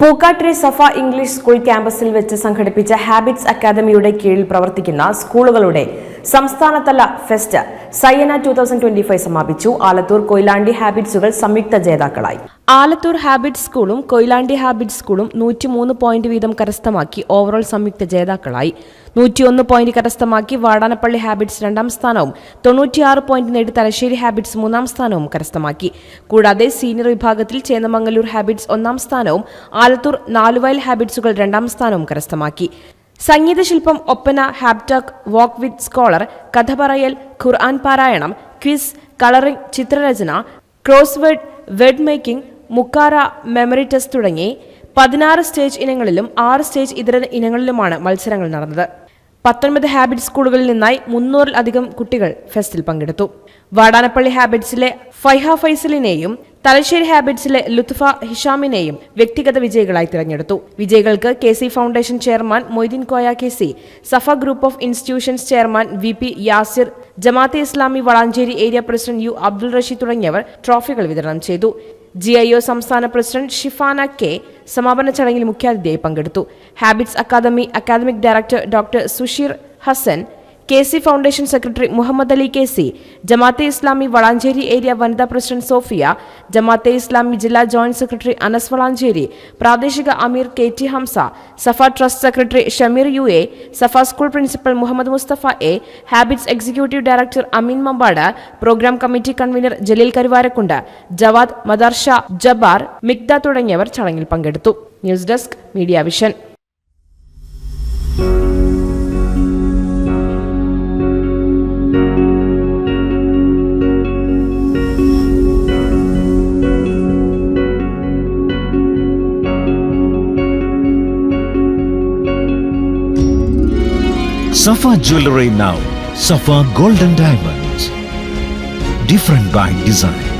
പൂക്കാട്ടിരി സഫ English school ക്യാമ്പസിൽ വെച്ച് സംഘടിപ്പിച്ച ഹാബിറ്റ്സ് അക്കാദമിയുടെ കീഴിൽ പ്രവർത്തിക്കുന്ന സ്കൂളുകളുടെ സംസ്ഥാനതല fest. Sayana two thousand twenty five സമാപിച്ചു. ആലത്തൂർ കൊയിലാണ്ടി ഹാബിറ്റ്സുകൾ സംയുക്ത ജേതാക്കളായി. ആലത്തൂർ ഹാബിറ്റ് സ്കൂളും കൊയിലാണ്ടി ഹാബിറ്റ് സ്കൂളും നൂറ്റിമൂന്ന് പോയിന്റ് വീതം കരസ്ഥമാക്കി ഓവറോൾ സംയുക്ത ജേതാക്കളായി. നൂറ്റിയൊന്ന് പോയിന്റ് കരസ്ഥമാക്കി വാടാനപ്പള്ളി ഹാബിറ്റ്സ് രണ്ടാം സ്ഥാനവും തൊണ്ണൂറ്റിയാറ് പോയിന്റ് നേടി തലശ്ശേരി ഹാബിറ്റ്സ് മൂന്നാം സ്ഥാനവും കരസ്ഥമാക്കി. കൂടാതെ സീനിയർ വിഭാഗത്തിൽ ചേന്നമംഗലൂർ ഹാബിറ്റ്സ് ഒന്നാം സ്ഥാനവും ആലത്തൂർ നാലുവയൽ ഹാബിറ്റ്സുകൾ രണ്ടാം സ്ഥാനവും കരസ്ഥമാക്കി. സംഗീതശില്പം ഒപ്പന ഹാപ്ടക് വാക്ക് വിത്ത് സ്കോളർ കഥ പറയൽ ഖുർആൻ പാരായണം ക്വിസ് കളറിംഗ് ചിത്രരചന ക്രോസ്വേഡ് വെഡ് മേക്കിംഗ് മുക്കാറ മെമ്മറി ടെസ്റ്റ് തുടങ്ങി പതിനാറ് സ്റ്റേജ് ഇനങ്ങളിലും ആറ് സ്റ്റേജ് ഇതര ഇനങ്ങളിലുമാണ് മത്സരങ്ങൾ നടന്നത്. പത്തൊൻപത് ഹാബിറ്റ് സ്കൂളുകളിൽ നിന്നായി മുന്നൂറിലധികം കുട്ടികൾ ഫെസ്റ്റിൽ പങ്കെടുത്തു. വാടാനപ്പള്ളി ഹാബിറ്റ്സിലെ ഫൈഹ ഫൈസലിനെയും തലശ്ശേരി ഹാബിറ്റ്സിലെ ലുത്ഫ ഹിഷാമിനെയും വ്യക്തിഗത വിജയികളായി തിരഞ്ഞെടുത്തു. വിജയികൾക്ക് K C Foundation chairman Moideen Koya K C Safa Group of Institutions chairman V P Yasir Jamaat e Islami Valanchery area president U Abdul Rasheed തുടങ്ങിയവർ ട്രോഫികൾ വിതരണം ചെയ്തു. ജി ഐ ഒ സംസ്ഥാന പ്രസിഡന്റ് ഷിഫാന കെ സമാപന ചടങ്ങിൽ മുഖ്യാതിഥിയായി പങ്കെടുത്തു. Habits Academy academic director doctor Susheer Hasan K C Foundation secretary Muhammad Ali K C Jamaat e Islami Valanchery area വനിതാ പ്രസിഡന്റ് സോഫിയ ജമാഅത്തെ ഇസ്ലാമി ജില്ലാ ജോയിന്റ് സെക്രട്ടറി അനസ് വളാഞ്ചേരി പ്രാദേശിക അമീർ K T Hamza Safa trust secretary Shameer U A Safa school principal Muhammad Musthafa A Habits executive director Ameen Mampad program committee convener Jaleel Karuvarakundu Jawad Madarsha Jabbar Mikta തുടങ്ങിയവർ ചടങ്ങിൽ പങ്കെടുത്തു. News desk Media Vision. Safa Jewelry now. Safa Golden Diamonds. Different by design.